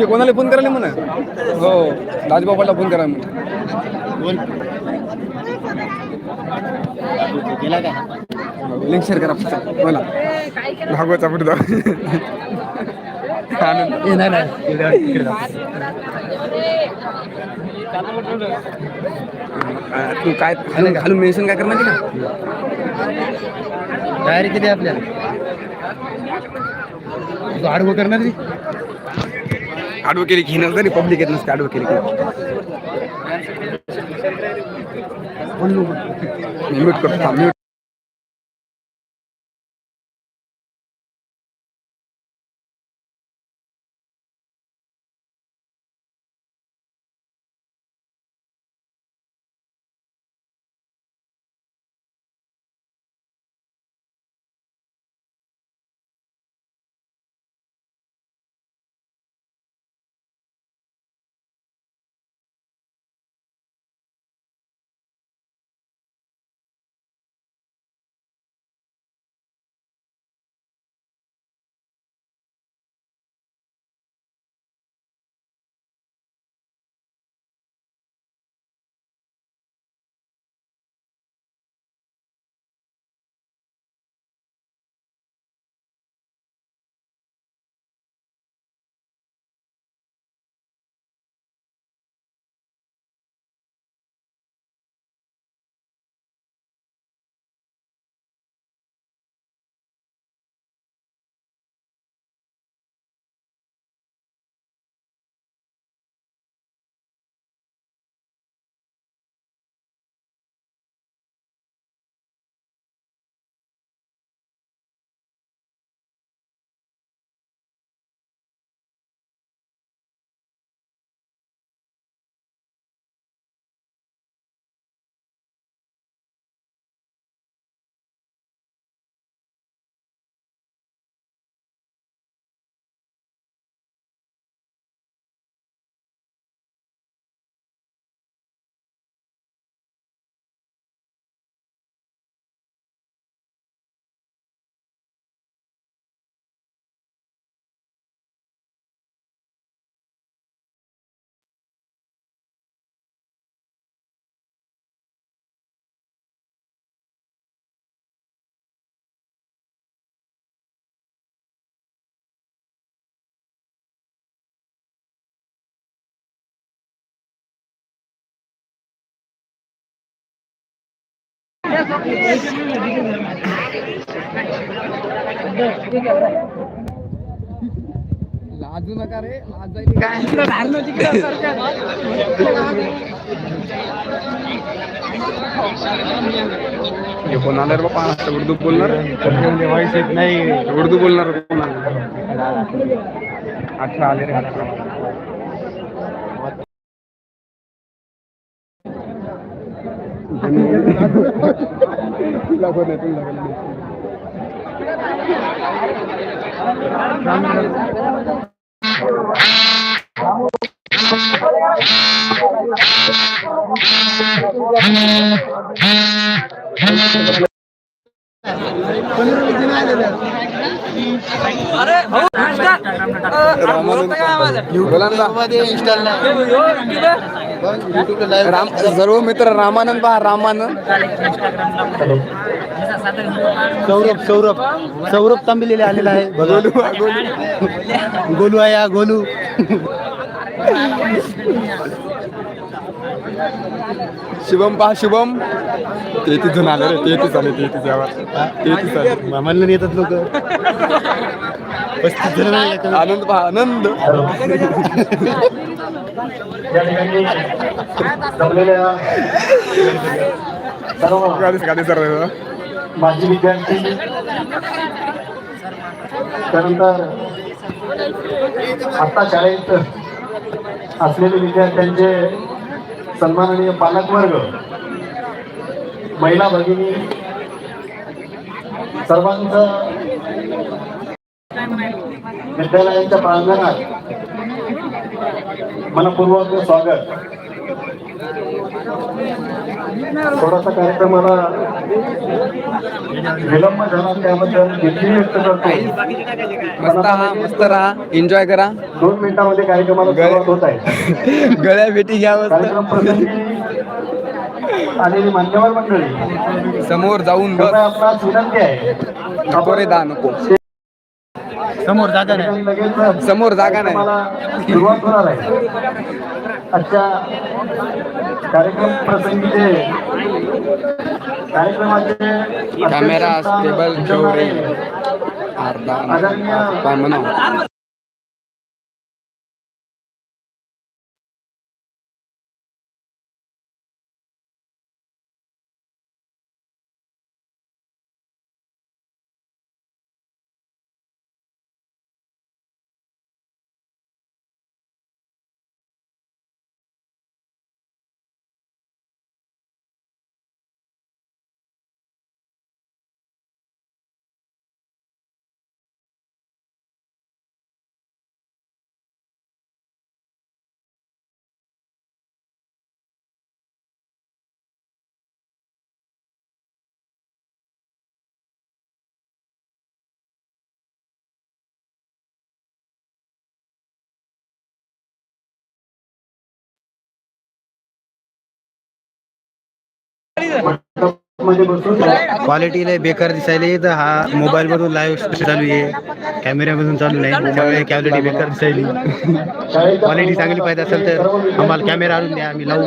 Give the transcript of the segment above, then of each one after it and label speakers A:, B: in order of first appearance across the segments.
A: ते कोणाला फोन करायला म्हणा? हो राजबाबाला फोन करा म्हणा. लिंक शेअर करा फक्त. आनंद.
B: तिकडे जाऊ.
A: अं, तू काय घालून घालून मेन्शन काय करणार का?
B: तयारी किती आहे आपल्याला? आडवं करणार रे
A: आडवं केली की नसतं रे पब्लिक येत नसते आडवं केली की म्यूट करतो थांब, लाजू नका रे कोण आलं रे बाबा आता उर्दू बोलणार?
B: व्हॉइस येत नाही
A: उर्दू बोलणार कोण आलं अठरा आले रे अठरा la buena tula que Ramanand सर्व मित्र रामानंद पहा रामानंद.
B: सौरभ सौरभ. सौरभ तांबिलेले आलेला आहे. गोलू आहे हा गोलू.
A: शुभम पहा शुभम. तेहतीस जण आले रे तेहतीस आले तेहतीस यावर तेहतीस आले.
B: मामाला येतात लोक
A: आनंद पहा आनंद
C: या ठिकाणी जमलेल्या सर्व
A: गाडी गाडी सर
C: माजी विद्यार्थी. त्यानंतर आता शाळेत असलेले विद्यार्थ्यांचे सन्माननीय पालकवर्ग महिला भगिनी सर्वांचं विद्यालयाच्या प्रांगणात मनपूर्वक स्वागत. थोडासा कार्यक्रमाला विलंब झाला त्याबद्दल भीती व्यक्त करतो.
A: मस्त हा मस्त राहा. एन्जॉय करा.
C: दोन मिनिटांमध्ये कार्यक्रमाला सुरुवात होत आहे.
A: गळ्या भेटी घ्या.
C: कार्यक्रम प्रसंगी आलेली मान्यवर मंडळी
A: समोर जाऊन
C: आपणास विनंती आहे.
A: नको रे दा नको.
B: समोर जागा नाही
A: समोर जागा नाही
C: सुरुवात होणार आहे आजच्या कार्यक्रम प्रसंगीचे कार्यक्रमाचे
A: कॅमेरा स्टेबल
C: आदरणीय
A: काय म्हणा
B: क्वालिटी लय बेकार दिसायली. तर हा मोबाईल मधून लाईव्ह चालू आहे. कॅमेऱ्यामधून चालू नाही. त्यामुळे क्वालिटी बेकार दिसायली. क्वालिटी चांगली पाहिजे असेल तर आम्हाला कॅमेरा आणून द्या. आम्ही लावू.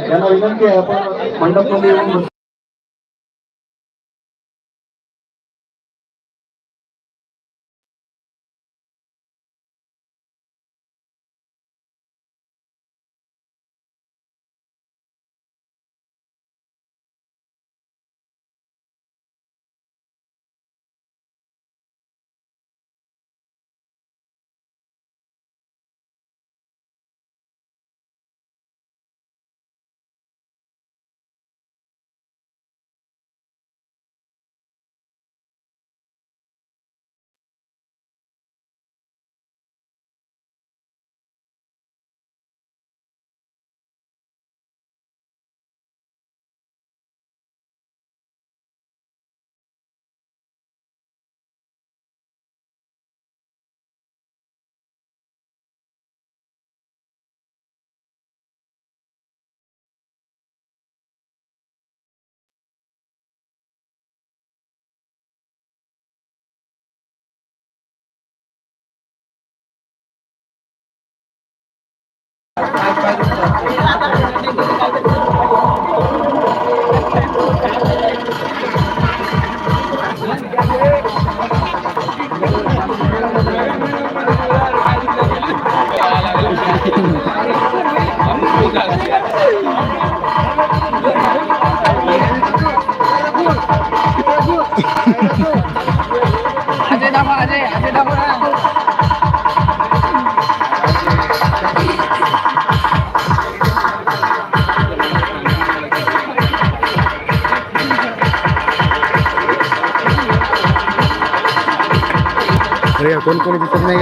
B: कोणी दिसत नाही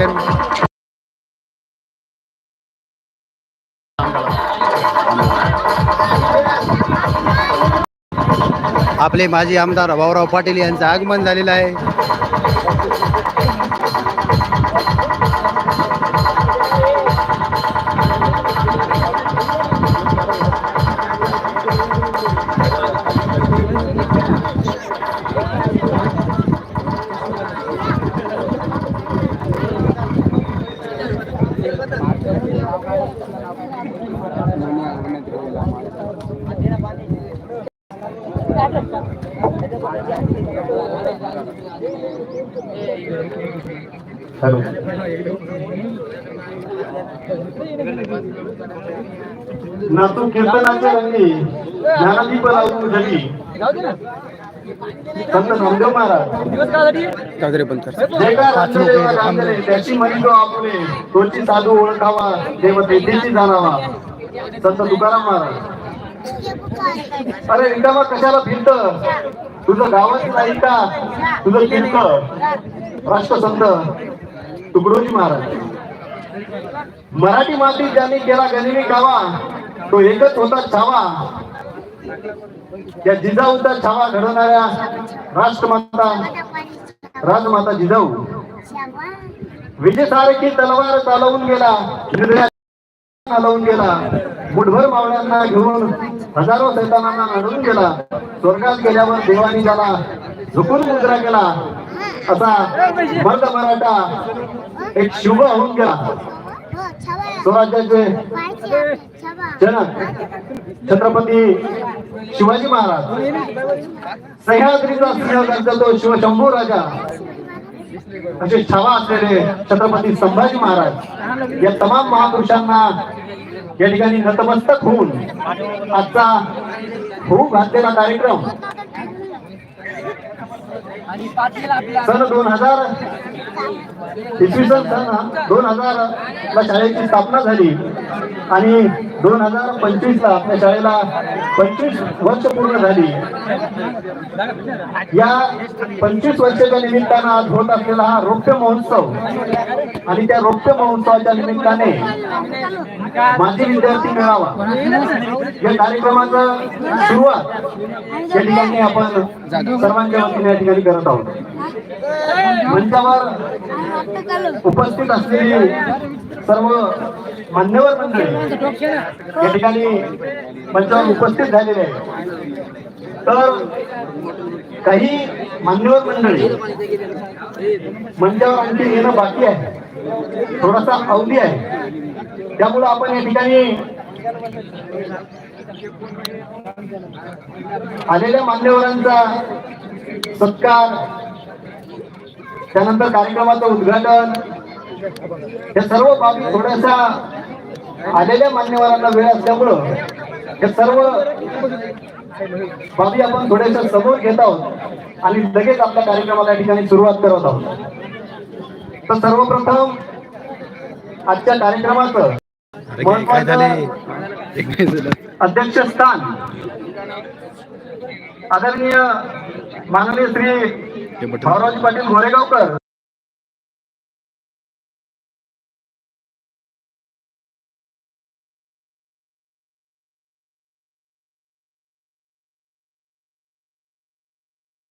B: आपले माजी आमदार भाऊराव पाटील यांचं आगमन झालेलं आहे.
C: नातू कीर्तनाचे रंगी ज्ञानदीप लावून झाली. संत नामदेव महाराज
A: कागरे पण
C: त्याची तो आपले तोची साधू ओळखावा देव तेथेची जाणावा. संत तुकाराम महाराज. अरे रिकामा कशाला फिरत? तुझं गावात नाही का तुझं कीर्त राष्ट्रसंत तुकडोजी महाराज. मराठी माती ज्यांनी केला गनिमी गावा तो एकच होता छावा. या जिजाऊचा छावा घडवणाऱ्या राष्ट्रमाता राजमाता जिजाऊ. विजयसारखी तलवार चालवून गेला चालवून गेला. मुठभर मावळ्यांना घेऊन हजारो सैतानांना लढून गेला. स्वर्गात गेल्यावर देवानी त्याला झुकून मुद्रा केला. असा मर्द मराठा एक शुभ होऊन गेला. स्वराज्याचे जनक छत्रपती शिवाजी महाराज सह्याद्रीचा सिंह तो शिवशंभू राजा असे छावा असलेले छत्रपती संभाजी महाराज या तमाम महापुरुषांना या ठिकाणी नतमस्तक होऊन आजचा होऊ घातलेला कार्यक्रम सन दोन हजार इसवी सन सन दोन हजार ला शाळेची स्थापना झाली. आणि दोन हजार पंचवीस ला आपल्या शाळेला पंचवीस वर्ष पूर्ण झाली. या पंचवीस वर्षाच्या निमित्तानं आज होत असलेला हा रौप्य महोत्सव आणि त्या रौप्य महोत्सवाच्या निमित्ताने माजी विद्यार्थी मेळावा या कार्यक्रमाचं सुरुवात या ठिकाणी आपण सर्वांच्या वतीने या ठिकाणी करत आहोत. मंचावर उपस्थित असलेली सर्व मान्यवर मंडळी या ठिकाणी मंचावर उपस्थित झालेले आहे तर काही मान्यवर मंडळी मंचावर आणखी येणं बाकी आहे. थोडासा अवधी आहे. त्यामुळं आपण या ठिकाणी आलेल्या मान्यवरांचा सत्कार त्यानंतर कार्यक्रमाचं उद्घाटन या सर्व बाबी थोड्याशा आलेल्या मान्यवरांना वेळ असल्यामुळं हे सर्व बाबी आपण थोड्याशा समोर घेत आहोत आणि लगेच आपल्या कार्यक्रमाला या ठिकाणी सुरुवात करत आहोत. तर सर्वप्रथम आजच्या कार्यक्रमाचं
B: झालं.
C: अध्यक्षस्थान. आदरणीय माननीय श्री भाऊराज पाटील गोरेगावकर.